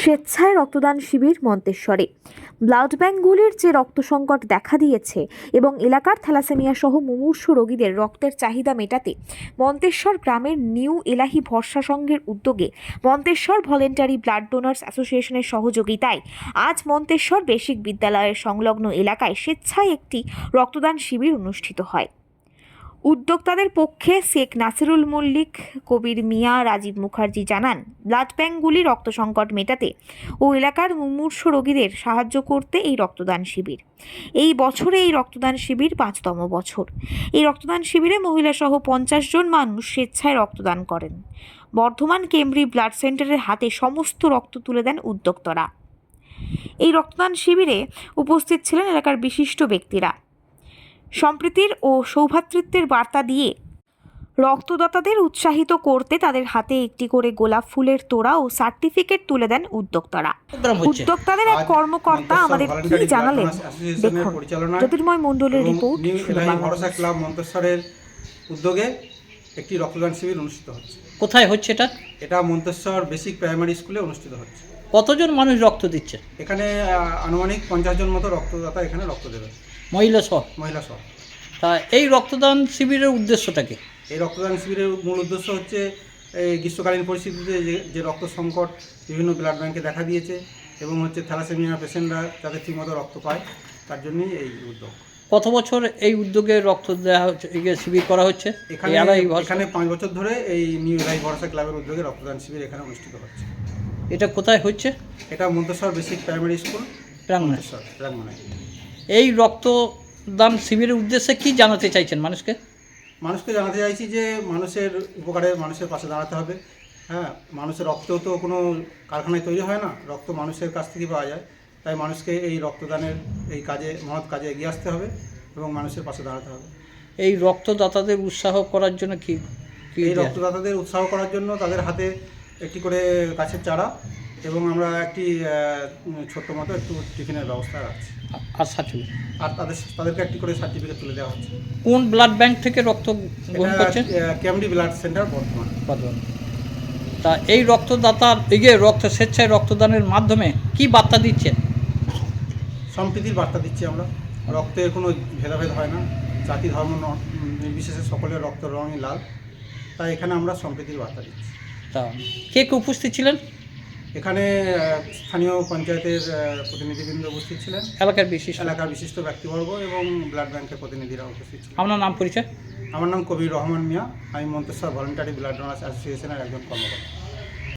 স্বেচ্ছায় রক্তদান শিবির মন্তেশ্বরে। ব্লাড ব্যাঙ্কগুলির যে রক্ত সংকট দেখা দিয়েছে এবং এলাকার থ্যালাসেমিয়া সহ মুমূর্ষু রোগীদের রক্তের চাহিদা মেটাতে মন্তেশ্বর গ্রামের নিউ এলাহি ভরসা সংঘের উদ্যোগে মন্তেশ্বর ভলেন্টারি ব্লাড ডোনার্স অ্যাসোসিয়েশনের সহযোগিতায় আজ মন্তেশ্বর বেসিক বিদ্যালয়ের সংলগ্ন এলাকায় স্বেচ্ছায় একটি রক্তদান শিবির অনুষ্ঠিত হয়। উদ্যোক্তাদের পক্ষে শেখ নাসিরুল মল্লিক, কবির মিয়া, রাজীব মুখার্জি জানান ব্লাড ব্যাঙ্কগুলি রক্ত সংকট মেটাতে ও এলাকার মুমূর্ষু রোগীদের সাহায্য করতে এই রক্তদান শিবির। এই বছরে এই রক্তদান শিবির পাঁচতম বছর। এই রক্তদান শিবিরে মহিলা সহ পঞ্চাশ জন মানুষ স্বেচ্ছায় রক্তদান করেন। বর্ধমান কেমব্রি ব্লাড সেন্টারের হাতে সমস্ত রক্ত তুলে দেন উদ্যোক্তারা। এই রক্তদান শিবিরে উপস্থিত ছিলেন এলাকার বিশিষ্ট ব্যক্তিরা। সম্প্রীতির ও সৌভ্রাতৃত্বের বার্তা দিয়ে রক্তদাতাদের উৎসাহিত করতে তাদের হাতে একটি করে গোলাপ ফুলের তোড়া ও সার্টিফিকেট তুলে দেন উদ্যোক্তারা। উদ্যোক্তাদের এক কর্মকর্তা আমাদের কি জানালেন? দেখুন জ্যোতির্ময় মণ্ডলের রিপোর্ট ক্লাব মন্তেশ্বরের উদ্যোগে একটি রক্তদান শিবির অনুষ্ঠিত হচ্ছে। কোথায় হচ্ছে এটা? এটা মন্তেশ্বর বেসিক প্রাইমারি স্কুলে অনুষ্ঠিত হচ্ছে। কতজন মানুষ রক্ত দিচ্ছে? এখানে আনুমানিক পঞ্চাশ জন মতো রক্তদাতা এখানে রক্ত দেবে। মহিলা সহ? মহিলা সহ। তা এই রক্তদান শিবিরের উদ্দেশ্যটা কি? এই রক্তদান শিবিরের মূল উদ্দেশ্য হচ্ছে এই গ্রীষ্মকালীন পরিস্থিতিতে যে যে রক্ত সংকট বিভিন্ন ব্লাড ব্যাংকে দেখা দিয়েছে এবং হচ্ছে থ্যালাসেমিয়া পেশেন্টরা যাতে ঠিকমতো রক্ত পায় তার জন্যই এই উদ্যোগ। কত বছর এই উদ্যোগে রক্ত দেওয়া হচ্ছে এই শিবির করা হচ্ছে? এখানে এখানে পাঁচ বছর ধরে এই নিউ এলাহি ভরসা ক্লাবের উদ্যোগে রক্তদান শিবির এখানে অনুষ্ঠিত হচ্ছে। এটা কোথায় হচ্ছে? এটা মন্তেশ্বর বেসিক প্রাইমারি স্কুল। প্রাঙ্গণে। এই রক্তদান শিবিরের উদ্দেশ্যে কি জানাতে চাইছেন মানুষকে? মানুষকে জানাতে চাইছি যে মানুষের উপকারে মানুষের পাশে দাঁড়াতে হবে। হ্যাঁ মানুষের রক্ত তো কোনো কারখানায় তৈরি হয় না রক্ত মানুষের কাছ থেকে পাওয়া যায়। তাই মানুষকে এই রক্তদানের এই কাজে মহৎ কাজে এগিয়ে আসতে হবে এবং মানুষের পাশে দাঁড়াতে হবে। এই রক্তদাতাদের উৎসাহ করার জন্য কি এই রক্তদাতাদের উৎসাহ করার জন্য তাদের হাতে একটি করে গাছের চারা এবং আমরা একটি ছোট্ট মতো একটু টিফিনের ব্যবস্থা রাখছি। আর সার্টিফিকেট আর তাদের তাদেরকে একটি করে সার্টিফিকেট তুলে দেওয়া হচ্ছে। কোন ব্লাড ব্যাংক থেকে রক্ত গ্রহণ করছেন? ক্যামডি ব্লাড সেন্টার বর্ধমান। বর্ধমান। তা এই রক্তদাতার এই যে রক্ত স্বেচ্ছায় রক্তদানের মাধ্যমে কি বার্তা দিচ্ছেন? সম্প্রীতির বার্তা দিচ্ছি আমরা। রক্তের কোনো ভেদাভেদ হয় না। জাতি ধর্ম নির্বিশেষে সকলের রক্ত রঙই লাল। তাই এখানে আমরা সম্প্রীতির বার্তা দিচ্ছি। তা কে কে উপস্থিত ছিলেন? এখানে স্থানীয় পঞ্চায়েতের প্রতিনিধিবৃন্দ উপস্থিত ছিলেন। এলাকার বিশিষ্ট। এলাকার বিশিষ্ট ব্যক্তিবর্গ এবং ব্লাড ব্যাংকের প্রতিনিধিরা উপস্থিত ছিলেন। আপনার নাম পরিচয়? আমার নাম কবির রহমান মিয়া। আমি মন্তেশ্বর ভলেন্টারি ব্লাড ডোনার্স অ্যাসোসিয়েশনের একজন কর্মকর্তা।